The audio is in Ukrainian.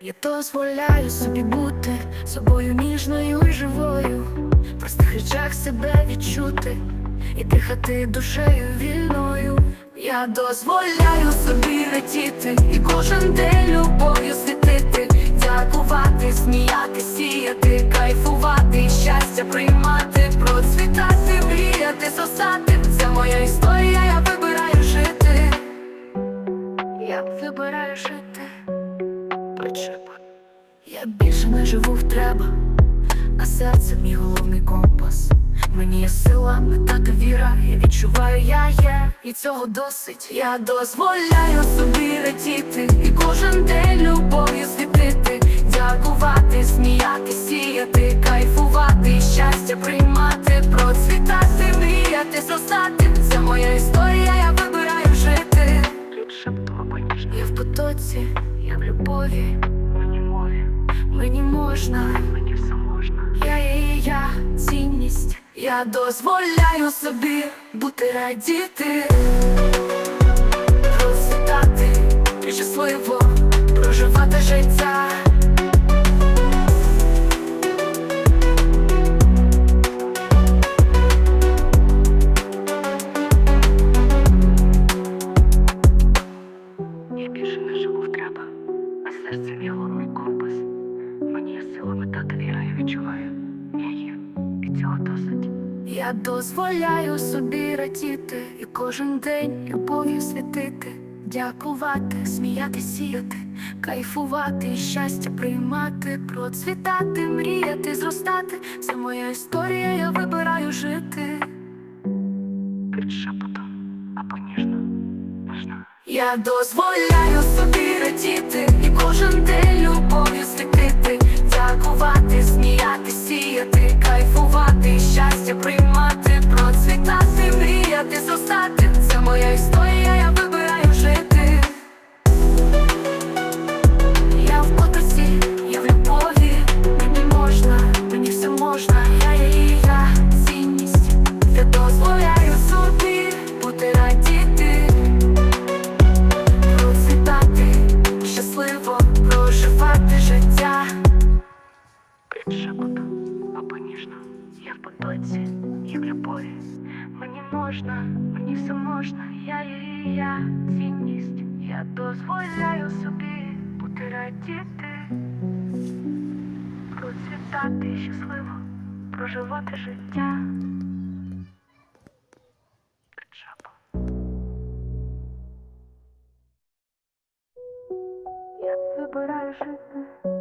Я дозволяю собі бути собою ніжною і живою, в простих речах себе відчути і дихати душею вільною. Я дозволяю собі летіти і кожен день любов'ю світити, дякувати, сміяти, сіяти, кайфувати, щастя приймати, процвітати, мріяти, зостати. Це моя історія, Причепа. Я більше не живу в треба, а серце мій головний компас. Мені є сила, мета та віра, я відчуваю, я є, і цього досить. Я дозволяю собі летіти, і кожен день любов'ю світити, дякувати, сміяти, сіяти, кайфувати, щастя приймати, процвітати, Я в потоці, я в любові, мені мові, мені можна, мені все можна. Я і я, цінність, я дозволяю собі бути радіти, розсвітати і щасливо проживати життя. Мені є сила та віра, я відчуваю. Я є, і цього досить. Я дозволяю собі радіти і кожен день любов'ю світити, дякувати, сміяти, сіяти, кайфувати, і щастя приймати, процвітати, мріяти, зростати. Це моя історія, я вибираю жити. Під шепотом або ніжно, можна. Я дозволяю собі радіти і кожен день любов'ю світити, приймати, процвітати, мріяти, зростати. Це моя історія, я вибираю жити. Я в потоці, я в любові, мені можна, мені все можна, я є і я, цінність, я дозволяю собі бути радіти процвітати, щасливо проживати життя. Шепотом або ніжно, я в потоці, я в любові. Мені можна, мені все можна, я є я, цінність, я дозволяю собі бути радіти, процвітати щасливо, проживати життя. Я вибираю жити.